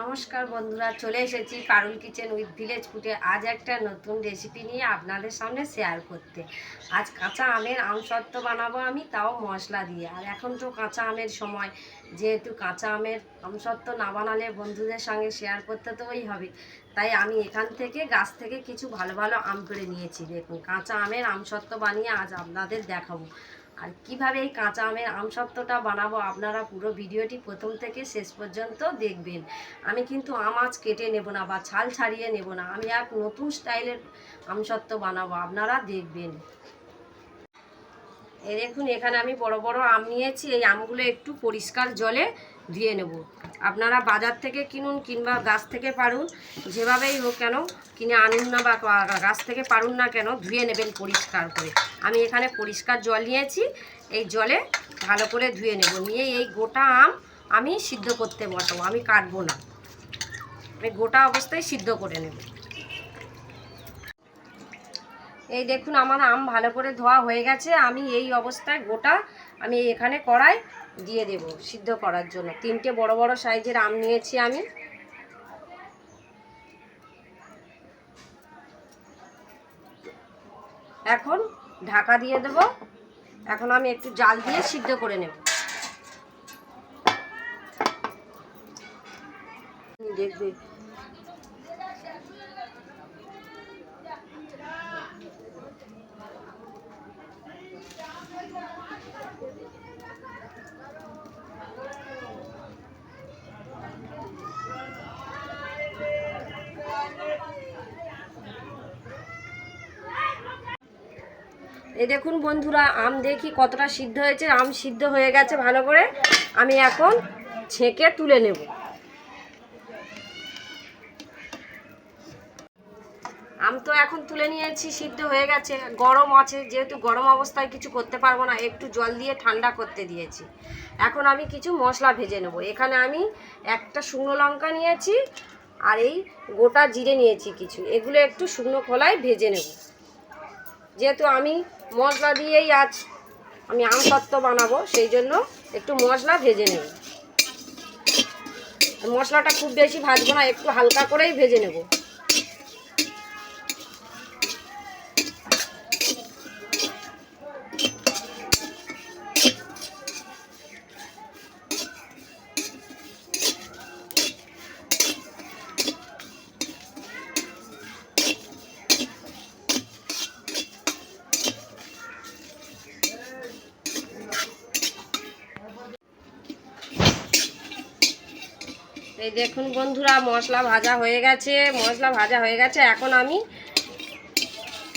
নমস্কার বন্ধুরা, চলে এসেছি কারুল কিচেন উইথ ভিলেজ ফুটে আজ একটা নতুন রেসিপি নিয়ে আপনাদের সামনে শেয়ার করতে। আজ কাঁচা আমের আমসত্ত্ব বানাবো আমি, তাও মশলা দিয়ে। আর এখন তো কাঁচা আমের সময়। যেহেতু কাঁচা আমের আমসত্ত্ব না বানালে বন্ধুদের সঙ্গে শেয়ার করতে তো ওই হবে। তাই আমি এখান থেকে গাছ থেকে কিছু ভালো ভালো আম করে নিয়েছি। দেখুন, কাঁচা আমের আমসত্ত্ব বানিয়ে আজ আপনাদের দেখাবো। আর কীভাবে এই কাঁচা আমের আমসত্ত্বটা বানাবো আপনারা পুরো ভিডিওটি প্রথম থেকে শেষ পর্যন্ত দেখবেন। আমি কিন্তু আম আজ কেটে নেব না বা ছাল ছাড়িয়ে নেব না, আমি এক নতুন স্টাইলের আমসত্ত্ব বানাবো, আপনারা দেখবেন। এ দেখুন, এখানে আমি বড় বড় আম নিয়েছি, এই আমগুলো একটু পরিষ্কার জলে ধুয়ে নেব। আপনারা বাজার থেকে কিনুন কিংবা গাছ থেকে পারুন, যেভাবেই হোক কেন কিনে আনুন না বা গাছ থেকে পারুন না কেন ধুয়ে নেবেন পরিষ্কার করে। আমি এখানে পরিষ্কার জল নিয়েছি, এই জলে ভালো করে ধুয়ে নেব। নিয়ে এই গোটা আম আমি সিদ্ধ করতে বসাবো, আমি কাটবো না। আমি গোটা অবস্থায় সিদ্ধ করে নেব। এই দেখুন আমার আম ভালো করে ধোয়া হয়ে গেছে, আমি এই অবস্থায় গোটা আমি এখানে কড়াই দিয়ে দেব, সিদ্ধ করার জন্য। তিনটে বড় বড় সাইজের আম নিয়েছি আমি। এখন ঢাকা দিয়ে দেব। এখন আমি একটু জাল দিয়ে সিদ্ধ করে নেব। দেখবে এই দেখুন বন্ধুরা, আম দেখি কতটা সিদ্ধ হয়েছে, আম সিদ্ধ হয়ে গেছে ভালো করে। আমি এখন ছেঁকে তুলে নেব। আম তো এখন তুলে নিয়েছি, সিদ্ধ হয়ে গেছে। গরম আছে, যেহেতু গরম অবস্থায় কিছু করতে পারব না, একটু জল দিয়ে ঠান্ডা করতে দিয়েছি। এখন আমি কিছু মশলা ভেজে নেব। এখানে আমি একটা শুকনো লঙ্কা নিয়েছি, আর এই গোটা জিরে নিয়েছি কিছু। এগুলো একটু শুকনো খোলায় ভেজে নেব। যেহেতু আমি মশলা দিয়েই আজ আমি আম সত্ত্ব বানাবো, সেই জন্য একটু মশলা ভেজে নেব। মশলাটা খুব বেশি ভাজবো না, একটু হালকা করেই ভেজে নেব। দেখুন বন্ধুরা, মশলা ভাজা হয়ে গেছে, মশলা ভাজা হয়ে গেছে। এখন আমি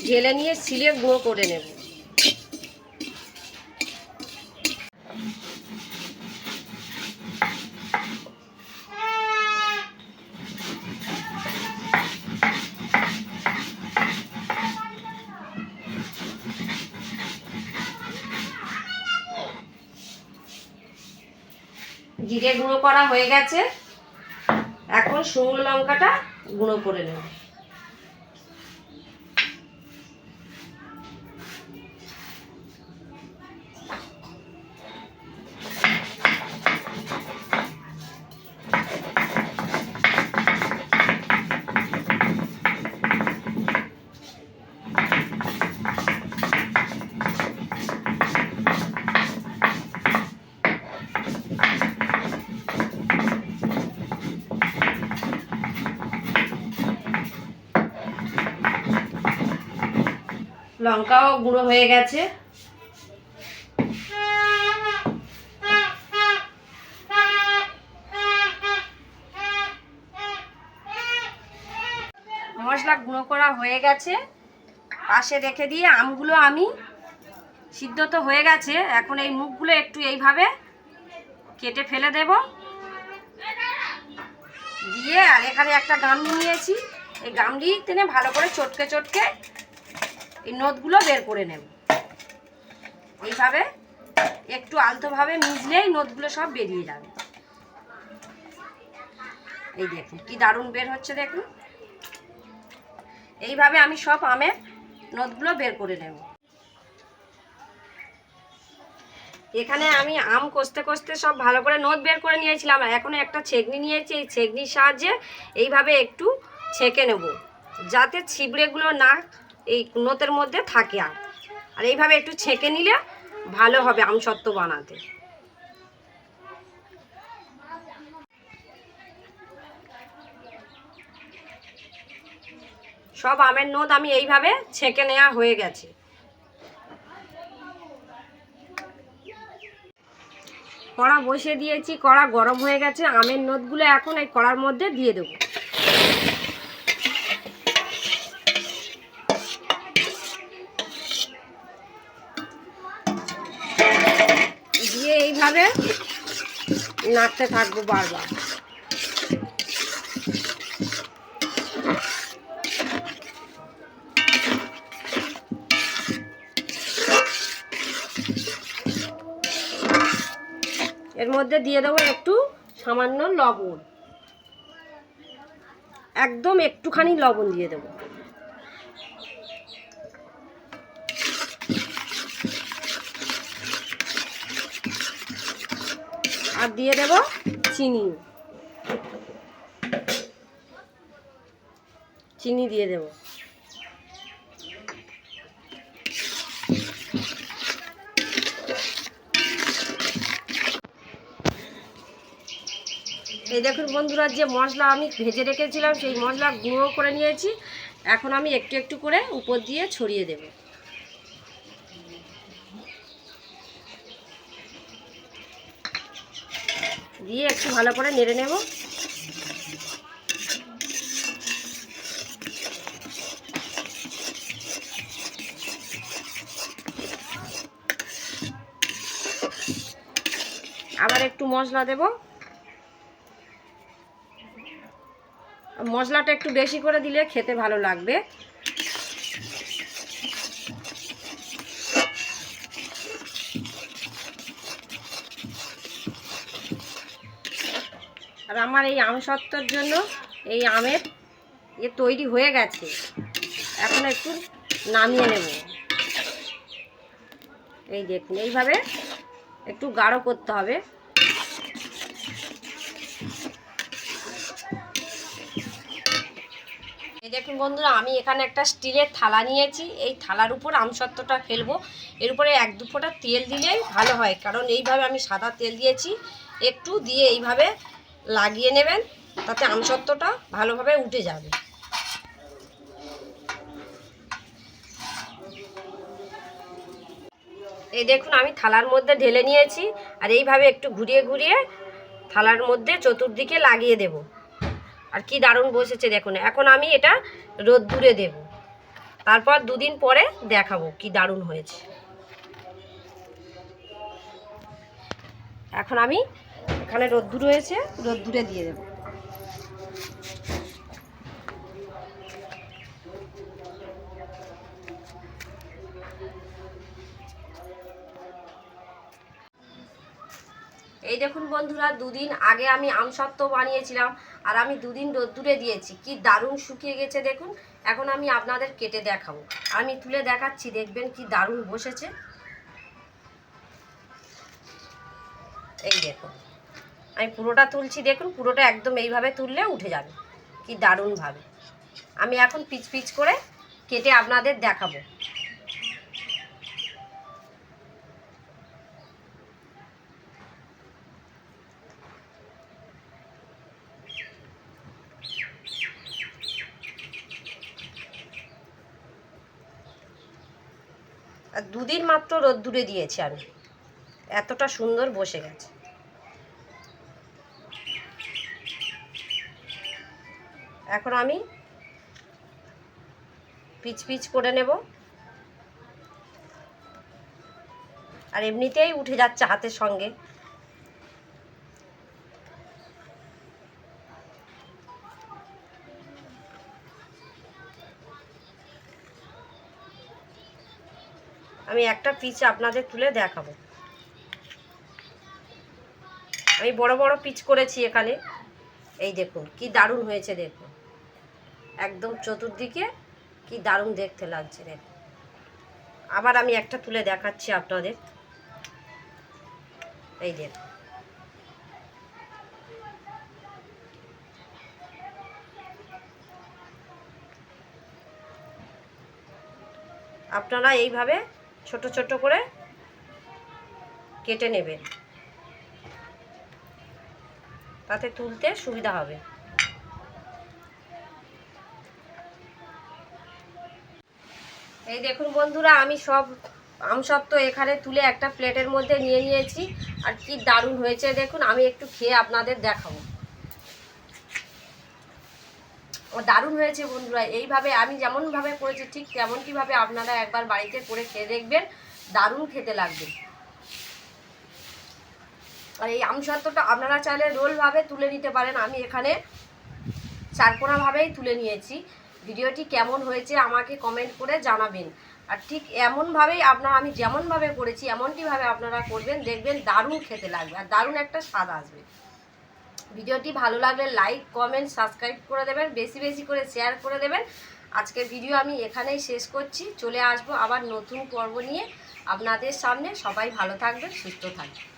ঢেলে নিয়ে সিলে গুঁড়ো করে নেব। জিরে গুঁড়ো করা হয়ে গেছে। এখন শুকনো লঙ্কাটা গুঁড়ো করে নেব। লঙ্কাও গুঁড়ো হয়ে গেছে। মশলা গুঁড়ো করা হয়ে গেছে। পাশে রেখে দিয়ে আমগুলো আমি সিদ্ধ তো হয়ে গেছে, এখন এই মুখগুলো একটু এইভাবে কেটে ফেলে দেব। দিয়ে আর এখানে একটা গামলি নিয়েছি। এই গামলি টেনে ভালো করে চটকে চটকে এই নদগুলো বের করে নেব। এইভাবে একটু আলতোভাবে মিজলেই নদগুলো সব বেরিয়ে যাবে। এই দেখুন, কি দারুণ বের হচ্ছে দেখুন। এইভাবে আমি সব আমের নদগুলো বের করে নেব। এখানে আমি আম কষতে কষতে সব ভালো করে নোট বের করে নিয়েছিলাম, আর এখন একটা ছেঁকনি নিয়েছি, এই ছেঁকনির সাহায্যে এইভাবে একটু ছেঁকে নেব। যাতে ছিবড়েগুলো না এই নোতের মধ্যে থাকে আর। আর এইভাবে একটু ছেঁকে নিলে ভালো হবে আমসত্ত্ব বানাতে। সব আমের নোদ আমি এইভাবে ছেঁকে নেওয়া হয়ে গেছে। কড়া বসিয়ে দিয়েছি, কড়া গরম হয়ে গেছে। আমের নোদগুলো এখন এই কড়ার মধ্যে দিয়ে দেবো। এইভাবে নাড়তে থাকব বারবার। এর মধ্যে দিয়ে দেবো একটু সামান্য লবণ। একদম একটুখানি লবণ দিয়ে দেবো। আর দিয়ে দেব চিনি। চিনি দিয়ে দেব। এই দেখুন বন্ধুরা, যে মশলা আমি ভেজে রেখেছিলাম, সেই মশলা গুঁড়ো করে নিয়েছি। এখন আমি একটু একটু করে উপর দিয়ে ছড়িয়ে দেব। দিয়ে একটু ভালো করে নেড়ে নেব। আবার একটু মশলা দেব। মশলাটা একটু বেশি করে দিলে খেতে ভালো লাগবে। আর আমার এই আম সত্তর জন্য এই আমের ইয়ে তৈরি হয়ে গেছে। এখন একটু নামিয়ে নেব। এই দেখুন, এইভাবে একটু গাঢ় করতে হবে। এই দেখুন বন্ধুরা, আমি এখানে একটা স্টিলের থালা নিয়েছি। এই থালার উপর আমসত্ত্বটা ফেলব। এর উপরে এক দু ফোঁটা তেল দিলেই ভালো হয়, কারণ এইভাবে আমি সাদা তেল দিয়েছি। একটু দিয়ে এইভাবে লাগিয়ে নেবেন, তাতে আমসত্ত্বটা ভালোভাবে উঠে যাবে। এই দেখুন, আমি থালার মধ্যে ঢেলে নিয়েছি, আর এইভাবে একটু ঘুরিয়ে ঘুরিয়ে থালার মধ্যে চতুর্দিকে লাগিয়ে দেব। আর কি দারুণ বসেছে দেখুন, এখন আমি এটা রোদ্দুরে দেব। তারপর দুদিন পরে দেখাবো কি দারুণ হয়েছে। এখন আমি এখানে রোদ্দুর রয়েছে, রোদ্দুরে দিয়ে দেবো। এই দেখুন বন্ধুরা, দুদিন আগে আমি আমসত্ত্ব বানিয়েছিলাম, আর আমি দুদিন রোদ্দুরে দিয়েছি। কি দারুণ শুকিয়ে গেছে দেখুন, এখন আমি আপনাদের কেটে দেখাবো। আমি তুলে দেখাচ্ছি, দেখবেন কি দারুণ বসেছে। এই দেখুন। আমি পুরোটা তুলছি, দেখুন, পুরোটা একদম এইভাবে তুললে উঠে যাবে। কি দারুণভাবে। আমি এখন পিচ পিচ করে কেটে আপনাদের দেখাবো। আর দুদিন মাত্র রোদ্দুরে দিয়েছি আমি। এতটা সুন্দর বসে গেছে। এখন আমি পিচ পিচ করে নেব। আর এমনিতেই উঠে যাচ্ছে হাতের সঙ্গে। আমি একটা পিচ আপনাদের তুলে দেখাবো। আমি বড় বড় পিচ করেছি এখানে। এই দেখুন, কি দারুণ হয়েছে দেখুন। একদম চতুর্দিকে কি দারুণ দেখতে লাগছে দেখুন আবার আমি একটা তুলে দেখাচ্ছি আপনাদের। এই দেখুন আপনারা এইভাবে ছোট ছোট করে কেটে নেবেন। তাতে তুলতে সুবিধা হবে। এই দেখুন বন্ধুরা, আমি সব আমসত্ব এখানে তুলে একটা প্লেটের মধ্যে নিয়ে নিয়েছি, আর কি দারুণ হয়েছে দেখুন, আমি একটু খেয়ে আপনাদের দেখাবো। দারুণ হয়েছে বন্ধুরা, এইভাবে আমি যেমনভাবে করেছি, ঠিক তেমনটিভাবে আপনারা একবার বাড়িতে করে খেয়ে দেখবেন, দারুণ খেতে লাগবে। আর এই আমসত্ত্বটা আপনারা চাইলে রোলভাবে তুলে নিতে পারেন, আমি এখানে চারকোনাভাবেই তুলে নিয়েছি। ভিডিওটি কেমন হয়েছে আমাকে কমেন্ট করে জানাবেন। আর ঠিক এমনভাবেই আপনারা আমি যেমনভাবে করেছি, এমনটিভাবে আপনারা করবেন, দেখবেন দারুণ খেতে লাগবে আর দারুণ একটা স্বাদ আসবে। ভিডিওটি ভালো লাগলে লাইক কমেন্ট সাবস্ক্রাইব করে দেবেন, বেশি বেশি করে শেয়ার করে দেবেন। আজকের ভিডিও আমি এখানেই শেষ করছি। চলে আসব আবার নতুন পর্ব নিয়ে। আপনাদের সামনে সবাই ভালো থাকবেন, সুস্থ থাকবেন।